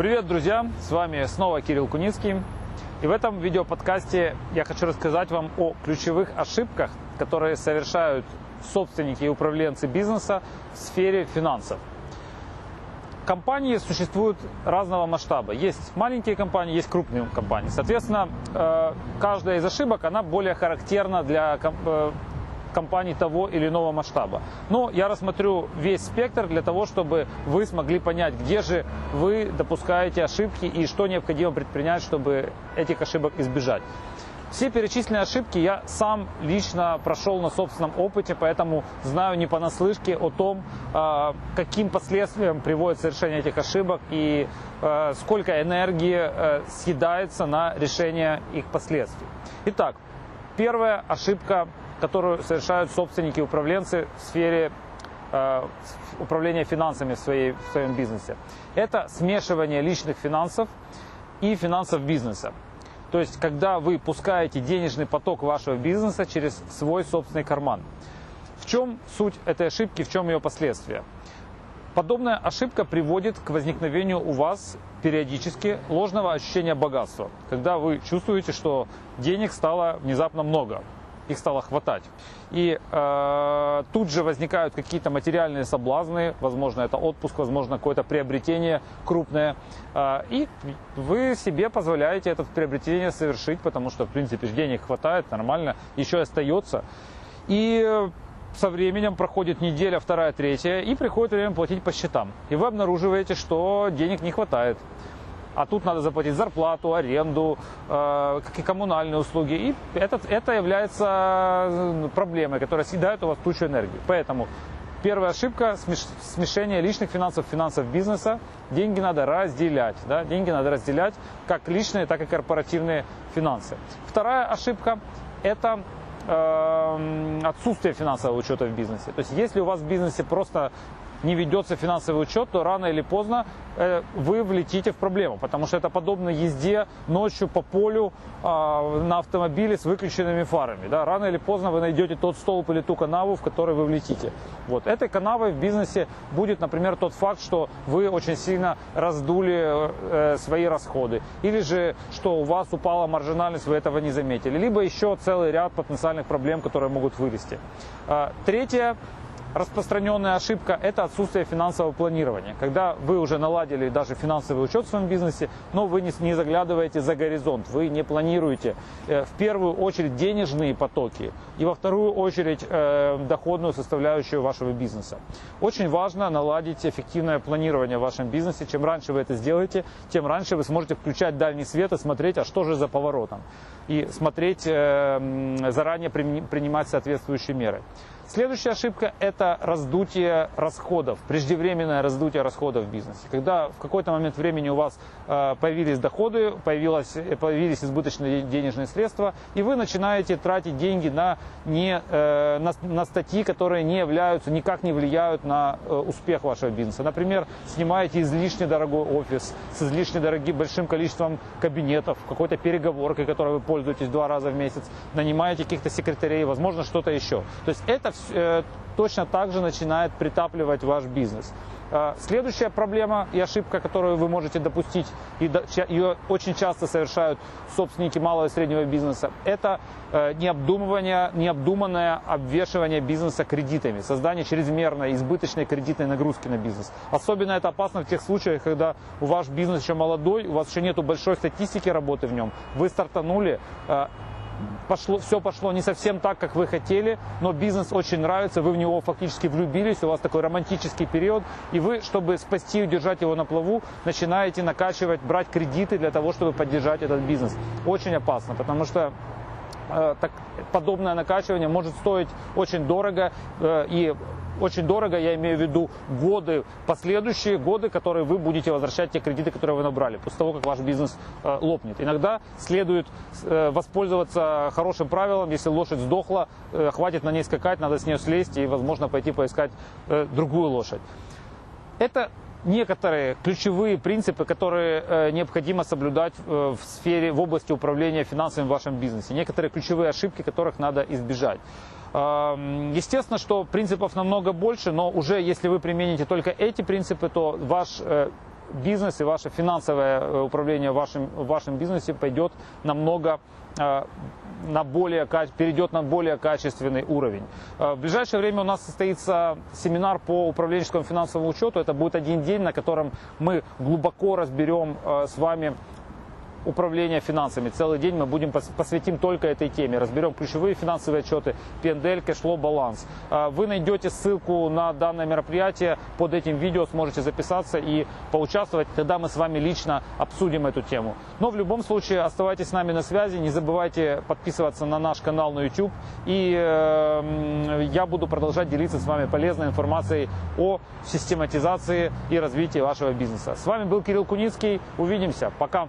Привет, друзья! С вами снова Кирилл Куницкий. И в этом видеоподкасте я хочу рассказать вам о ключевых ошибках, которые совершают собственники и управленцы бизнеса в сфере финансов. Компании существуют разного масштаба. Есть маленькие компании, есть крупные компании. Соответственно, э, каждая из ошибок, она более характерна для э, компаний того или иного масштаба. Но я рассмотрю весь спектр для того, чтобы вы смогли понять, где же вы допускаете ошибки и что необходимо предпринять, чтобы этих ошибок избежать. Все перечисленные ошибки я сам лично прошел на собственном опыте, поэтому знаю не понаслышке о том, а, каким последствиям приводит совершение этих ошибок и а, сколько энергии а, съедается на решение их последствий. Итак, первая ошибка которую совершают собственники и управленцы в сфере э, управления финансами в, своей, в своем бизнесе. Это смешивание личных финансов и финансов бизнеса. То есть, когда вы пускаете денежный поток вашего бизнеса через свой собственный карман. В чем суть этой ошибки, в чем ее последствия? Подобная ошибка приводит к возникновению у вас периодически ложного ощущения богатства, когда вы чувствуете, что денег стало внезапно много их стало хватать. И э, тут же возникают какие-то материальные соблазны, возможно, это отпуск, возможно, какое-то приобретение крупное. Э, и вы себе позволяете это приобретение совершить, потому что, в принципе, денег хватает, нормально, еще остается. И со временем проходит неделя, вторая, третья, и приходит время платить по счетам. И вы обнаруживаете, что денег не хватает а тут надо заплатить зарплату, аренду, э, какие коммунальные услуги. И это, это является э, проблемой, которая съедает у вас кучу энергии. Поэтому первая ошибка – смешение личных финансов, финансов бизнеса. Деньги надо разделять. Да? Деньги надо разделять как личные, так и корпоративные финансы. Вторая ошибка – это э, отсутствие финансового учета в бизнесе. То есть если у вас в бизнесе просто не ведется финансовый учет, то рано или поздно э, вы влетите в проблему, потому что это подобно езде ночью по полю а, на автомобиле с выключенными фарами. Да? Рано или поздно вы найдете тот столб или ту канаву, в который вы влетите. Вот. Этой канавой в бизнесе будет, например, тот факт, что вы очень сильно раздули э, свои расходы, или же, что у вас упала маржинальность, вы этого не заметили, либо еще целый ряд потенциальных проблем, которые могут вылезти. А, третье распространенная ошибка – это отсутствие финансового планирования. Когда вы уже наладили даже финансовый учет в своем бизнесе, но вы не, не заглядываете за горизонт, вы не планируете э, в первую очередь денежные потоки и во вторую очередь э, доходную составляющую вашего бизнеса. Очень важно наладить эффективное планирование в вашем бизнесе. Чем раньше вы это сделаете, тем раньше вы сможете включать дальний свет и смотреть, а что же за поворотом. И смотреть, э, заранее принимать соответствующие меры. Следующая ошибка – это раздутие расходов, преждевременное раздутие расходов в бизнесе. Когда в какой-то момент времени у вас э, появились доходы, появилось, появились избыточные денежные средства, и вы начинаете тратить деньги на, не, э, на, на статьи, которые не являются, никак не влияют на э, успех вашего бизнеса. Например, снимаете излишне дорогой офис с излишне дорогим большим количеством кабинетов, какой-то переговоркой, которой вы пользуетесь два раза в месяц, нанимаете каких-то секретарей, возможно, что-то еще. То есть это Э, точно так же начинает притапливать ваш бизнес. Э, следующая проблема и ошибка, которую вы можете допустить, и ее очень часто совершают собственники малого и среднего бизнеса, это э, необдумывание, необдуманное обвешивание бизнеса кредитами, создание чрезмерной избыточной кредитной нагрузки на бизнес. Особенно это опасно в тех случаях, когда у ваш бизнес еще молодой, у вас еще нет большой статистики работы в нем, вы стартанули, пошло, все пошло не совсем так, как вы хотели, но бизнес очень нравится, вы в него фактически влюбились, у вас такой романтический период, и вы, чтобы спасти и удержать его на плаву, начинаете накачивать, брать кредиты для того, чтобы поддержать этот бизнес. Очень опасно, потому что так, подобное накачивание может стоить очень дорого э, и очень дорого, я имею в виду годы, последующие годы, которые вы будете возвращать те кредиты, которые вы набрали, после того, как ваш бизнес э, лопнет. Иногда следует э, воспользоваться хорошим правилом, если лошадь сдохла, э, хватит на ней скакать, надо с нее слезть и, возможно, пойти поискать э, другую лошадь. Это некоторые ключевые принципы, которые э, необходимо соблюдать э, в сфере, в области управления финансами в вашем бизнесе. Некоторые ключевые ошибки, которых надо избежать. Естественно, что принципов намного больше, но уже если вы примените только эти принципы, то ваш э, бизнес и ваше финансовое э, управление в вашем, в вашем бизнесе пойдет намного э, на более, перейдет на более качественный уровень. Э, в ближайшее время у нас состоится семинар по управленческому финансовому учету. Это будет один день, на котором мы глубоко разберем с вами управления финансами. Целый день мы будем посвятим только этой теме. Разберем ключевые финансовые отчеты, PNL, кэшло, баланс. А, вы найдете ссылку на данное мероприятие под этим видео, сможете записаться и поучаствовать. Тогда мы с вами лично обсудим эту тему. Но в любом случае оставайтесь с нами на связи. Не забывайте подписываться на наш канал на YouTube. И э, я буду продолжать делиться с вами полезной информацией о систематизации и развитии вашего бизнеса. С вами был Кирилл Куницкий. Увидимся. Пока.